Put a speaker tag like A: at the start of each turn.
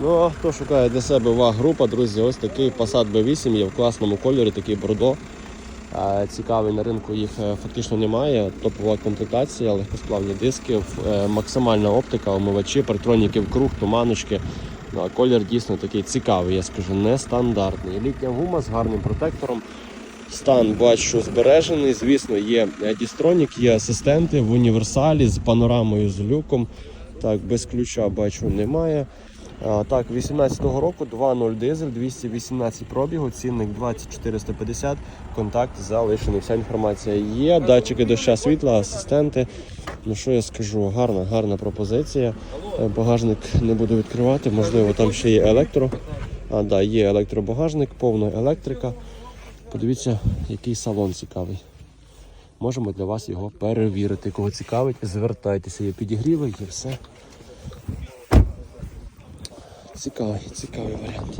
A: Ну, а хто шукає для себе ваг група, друзі, ось такий Passat B8 є в класному кольорі, такий бордо. Е, Цікавий на ринку їх е, фактично немає. Топова комплектація, легкосплавні диски, е, максимальна оптика, омивачі, партроніки в круг, туманочки. Ну, а колір дійсно такий цікавий, я скажу, нестандартний. Літня гума з гарним протектором. Стан бачу збережений. Звісно, є дістронік, є асистенти в універсалі з панорамою з люком. Так, без ключа бачу немає. А, так, 18-го року 2.0 дизель, 218 пробігу, цінник 20450, контакт залишений. Вся інформація є. Датчики доща світла, асистенти. Ну що я скажу, гарна, гарна пропозиція. Е, Багажник не буду відкривати, можливо, там ще є електро. А, да, є електробагажник, повна електрика. Подивіться, який салон цікавий. Можемо для вас його перевірити. Кого цікавить, звертайтеся, є підігріви, є все. Цікавий, цікавий варіант.